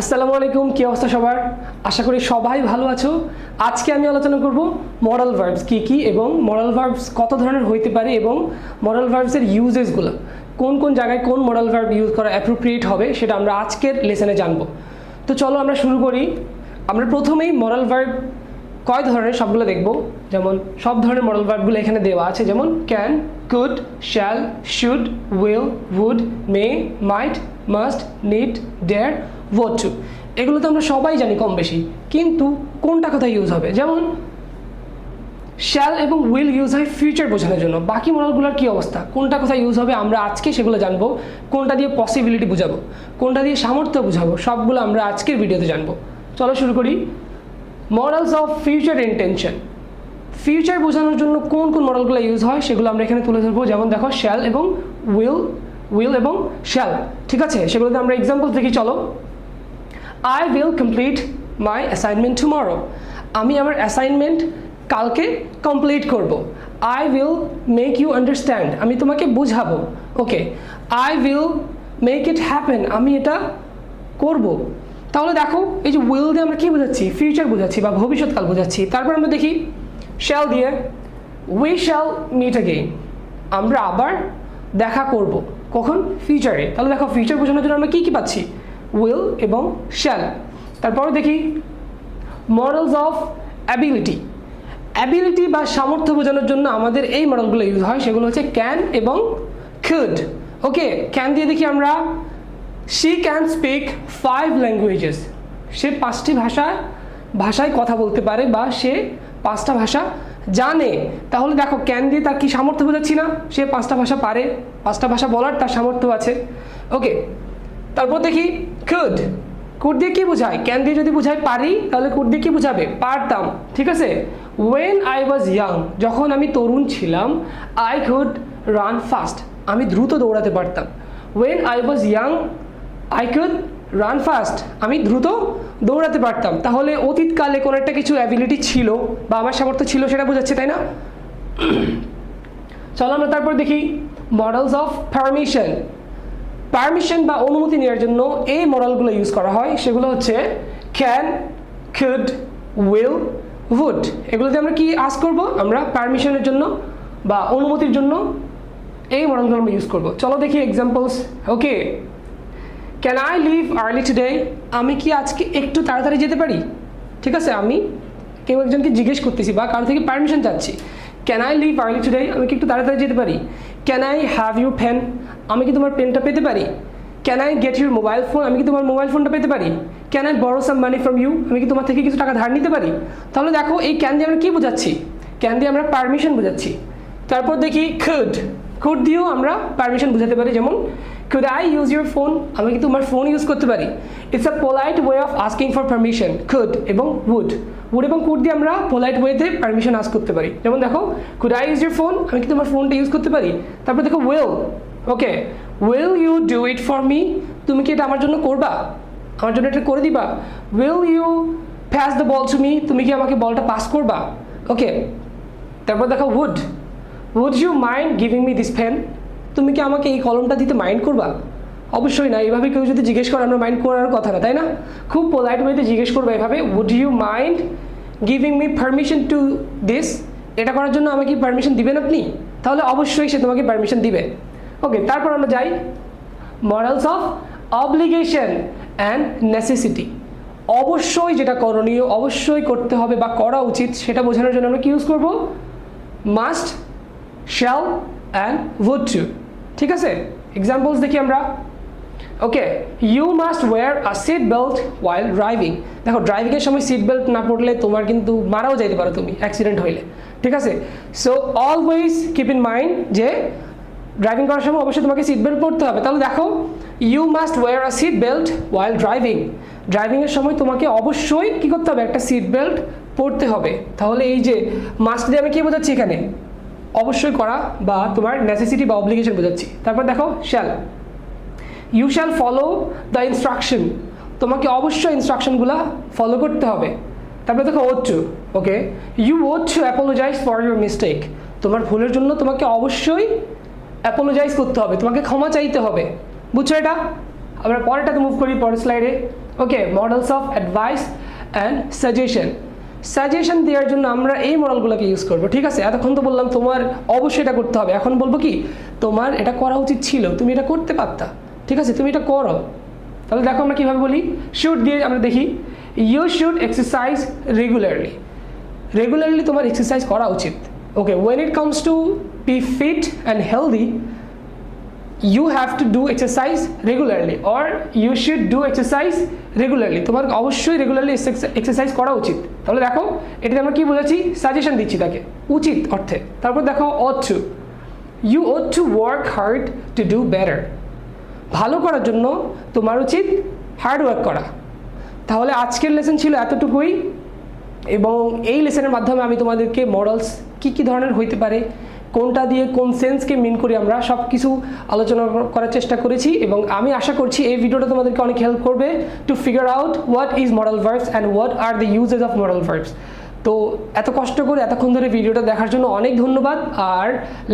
আসসালামু আলাইকুম, কী অবস্থা সবার? আশা করি সবাই ভালো আছো। আজকে আমি আলোচনা করব মরাল ভার্বস কী কী এবং মরাল ভার্বস কত ধরনের হইতে পারে এবং মরাল ভার্বসের ইউজেসগুলো কোন কোন জায়গায় কোন মরাল ভার্ব ইউজ করা অ্যাপ্রোপ্রিয়েট হবে সেটা আমরা আজকের লেসনে জানব। তো চলো আমরা শুরু করি। আমরা প্রথমেই মরাল ভার্ব কয় ধরনের সবগুলো দেখব? যেমন সব ধরনের মডেল ভার্বগুলো এখানে দেওয়া আছে। যেমন can could shall should will would may might must need dare ought to এগুলো তো আমরা সবাই জানি কম বেশি। কিন্তু কোনটা কোথায় ইউজ হবে? যেমন শ্যাল এবং উইল ইউজ হয় ফিউচার বোঝানোর জন্য। বাকি মডেলগুলোর কী অবস্থা? কোনটা কোথায় ইউজ হবে? আমরা আজকে সেগুলো জানব। কোনটা দিয়ে পসিবিলিটি বুঝাবো? কোনটা দিয়ে সামর্থ্য বুঝাবো? সবগুলো আমরা আজকের ভিডিওতে জানব। চলো শুরু করি। Modals of future intention future বোঝানোর জন্য কোন কোন মডেলগুলো ইউজ হয় সেগুলো আমরা এখানে তুলে ধরবো। যেমন দেখো শ্যাল এবং উইল উইল এবং শ্যাল ঠিক আছে? সেগুলোতে আমরা এক্সাম্পল দেখি। চলো। I will complete my assignment tomorrow আমি আমার অ্যাসাইনমেন্ট কালকে কমপ্লিট করব। I will make you understand আমি তোমাকে বুঝাবো। Okay I will make it happen আমি এটা করব। তাহলে দেখো, এই যে উইল দিয়ে আমরা কী বোঝাচ্ছি? ফিউচার বোঝাচ্ছি বা ভবিষ্যৎকাল বোঝাচ্ছি। তারপর আমরা দেখি শ্যাল দিয়ে উই শ্যাল মিট অ্যাগেইন আমরা আবার দেখা করব। কখন? ফিউচারে তাহলে দেখো ফিউচার বোঝানোর জন্য আমরা কী কী পাচ্ছি? উইল এবং শ্যাল তারপরে দেখি মডেলস অফ অ্যাবিলিটি অ্যাবিলিটি বা সামর্থ্য বোঝানোর জন্য আমাদের এই মডেলগুলো ইউজ হয়, সেগুলো হচ্ছে ক্যান এবং খুড ওকে ক্যান দিয়ে দেখি আমরা she can speak five languages সে পাঁচটি ভাষা, ভাষায় কথা বলতে পারে বা সে পাঁচটা ভাষা জানে। তাহলে দেখো ক্যান দিয়ে তার কি সামর্থ্য বোঝাচ্ছি না? সে পাঁচটা ভাষা পারে, পাঁচটা ভাষা বলার তার সামর্থ্য আছে। ওকে তারপর দেখি কুড কুড দিয়ে কি বোঝায়? ক্যান দিয়ে যদি বোঝায় পারি, তাহলে কুড দিয়ে কি বোঝাবে? পারতাম। ঠিক আছে? ওয়েন আই ওয়াজ ইয়াং যখন আমি তরুণ ছিলাম আই কুড রান ফাস্ট আমি দ্রুত দৌড়াতে পারতাম। When I was young I could run fast আমি দ্রুত দৌড়াতে পারতাম। তাহলে অতীতকালে কোনো একটা কিছু অ্যাবিলিটি ছিল, বা আমার সামর্থ্য ছিল, সেটা বোঝাচ্ছে, তাই না? চলো আমরা তারপর দেখি মডেলস অফ পারমিশন পারমিশন বা অনুমতি নেওয়ার জন্য এই মডেলগুলো ইউজ করা হয়। সেগুলো হচ্ছে ক্যান কুড উইল উড এগুলোতে আমরা কি আস করব? আমরা পারমিশনের জন্য বা অনুমতির জন্য এই মডেলগুলো আমরা ইউজ করব। চলো দেখি examples okay can I leave early today আমি কি আজকে একটু তাড়াতাড়ি যেতে পারি? ঠিক আছে, আমি কেউ একজনকে জিজ্ঞেস করতেছি বা কারও থেকে পারমিশন চাচ্ছি। Can I leave early today আমি কি একটু তাড়াতাড়ি যেতে পারি? Can I have you pen আমি কি তোমার পেনটা পেতে পারি? Can I get your mobile phone আমি কি তোমার মোবাইল ফোনটা পেতে পারি? ক্যান আই বড় সাম মানি ফ্রম ইউ আমি কি তোমার থেকে কিছু টাকা ধার নিতে পারি? তাহলে দেখো, এই ক্যান দিয়ে আমরা কী বোঝাচ্ছি? ক্যান দিয়ে আমরা পারমিশন বোঝাচ্ছি। তারপর দেখি খুড খুড দিয়েও আমরা পারমিশন বোঝাতে পারি, যেমন could I use your phone আমি কি তোমার ফোন ইউজ করতে পারি? It's a polite way of asking for permission could এবং উড উড এবং কুড দিয়ে আমরা পোলাইট ওয়েতে পারমিশন আস করতে পারি। যেমন দেখো could I use your phone আমি কি তোমার ফোনটা ইউজ করতে পারি? তারপর দেখো will okay will you do it for me তুমি কি এটা আমার জন্য করবা? আমার জন্য এটা করে দিবা? Will you pass the ball to me তুমি কি আমাকে বলটা পাস করবা? ওকে তারপর দেখো would would you mind giving me this pen তুমি কি আমাকে এই কলমটা দিতে মাইন্ড করবা? অবশ্যই না এইভাবে কেউ যদি জিজ্ঞেস করে, আমরা মাইন্ড করার কথা না, তাই না? খুব পোলাইট ওয়েতে জিজ্ঞেস করবে এভাবে would you mind giving me permission to this এটা করার জন্য আমাকে পারমিশন দিবেন আপনি? তাহলে অবশ্যই সে তোমাকে পারমিশন দিবে। ওকে তারপর আমরা যাই। Modals of obligation and necessity অবশ্যই যেটা করণীয়, অবশ্যই করতে হবে বা করা উচিত, সেটা বোঝানোর জন্য আমরা কি ইউজ করব? Must shall and ought to ঠিক আছে? এক্সাম্পলস দেখি আমরা। Okay you must wear a seat belt while driving দেখো ড্রাইভিংয়ের সময় সিট বেল্ট না পড়লে তোমার কিন্তু মারাও যাইতে পারো তুমি অ্যাক্সিডেন্ট হইলে। ঠিক আছে? So always keep in mind যে ড্রাইভিং করার সময় অবশ্যই তোমাকে সিট বেল্ট পড়তে হবে। তাহলে দেখো you must wear a seat belt while driving ড্রাইভিংয়ের সময় তোমাকে অবশ্যই কী করতে হবে? একটা সিট বেল্ট পড়তে হবে। তাহলে এই যে মাস্ট দিয়ে আমি কী বোঝাচ্ছি এখানে? অবশ্যই করা বা তোমার নেসেসিটি বা অব্লিগেশন বোঝাচ্ছি। তারপর দেখো shall you shall follow the instruction তোমাকে অবশ্যই ইনস্ট্রাকশনগুলো ফলো করতে হবে। তারপরে দেখো ought to okay you ought apologize for your mistake তোমার ভুলের জন্য তোমাকে অবশ্যই অ্যাপোলোজাইজ করতে হবে, তোমাকে ক্ষমা চাইতে হবে। বুঝছ এটা? আমরা পরেরটাতে মুভ করি, পরের স্লাইডে okay modals of advice and suggestion suggestion দেওয়ার জন্য আমরা এই মডেলগুলোকে ইউজ করব, ঠিক আছে? এতক্ষণ তো বললাম তোমার অবশ্যই এটা করতে হবে। এখন বলব কি, তোমার এটা করা উচিত ছিল, তুমি এটা করতে পারতা, ঠিক আছে? তুমি এটা করো। তাহলে দেখো আমরা কীভাবে বলি শুড দিয়ে আমরা দেখি you should exercise regularly regularly তোমার এক্সারসাইজ করা উচিত। Okay when it comes to be fit and healthy you have to do exercise regularly or you should do exercise regularly তোমার অবশ্যই রেগুলারলি এক্সারসাইজ করা উচিত। তাহলে দেখো, এটাতে আমরা কী বোঝাচ্ছি? সাজেশন দিচ্ছি তাকে। উচিত অর্থে। তারপর দেখো ought to you ought to work hard to do better ভালো করার জন্য তোমার উচিত হার্ড ওয়ার্ক করা। তাহলে আজকের লেসন ছিল এতটুকুই। এবং এই লেসনের মাধ্যমে আমি তোমাদেরকে মডেলস কী কি ধরনের হইতে পারে, কোনটা দিয়ে কোন সেন্সকে মিন করি আমরা সব কিছু আলোচনা করার চেষ্টা করেছি এবং আমি আশা করছি এই ভিডিওটা তোমাদেরকে অনেক হেল্প করবে to figure out what is modal verbs and what are the uses of modal verbs তো এত কষ্ট করে এতক্ষণ ধরে ভিডিওটা দেখার জন্য অনেক ধন্যবাদ, আর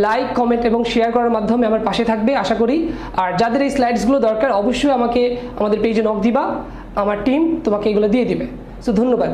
লাইক কমেন্ট এবং শেয়ার করার মাধ্যমে আমার পাশে থাকবে, আশা করি। আর যাদের এই স্লাইডসগুলো দরকার, অবশ্যই আমাকে আমাদের পেজে নক দিবা, আমার টিম তোমাকে এগুলো দিয়ে দিবে। সো ধন্যবাদ।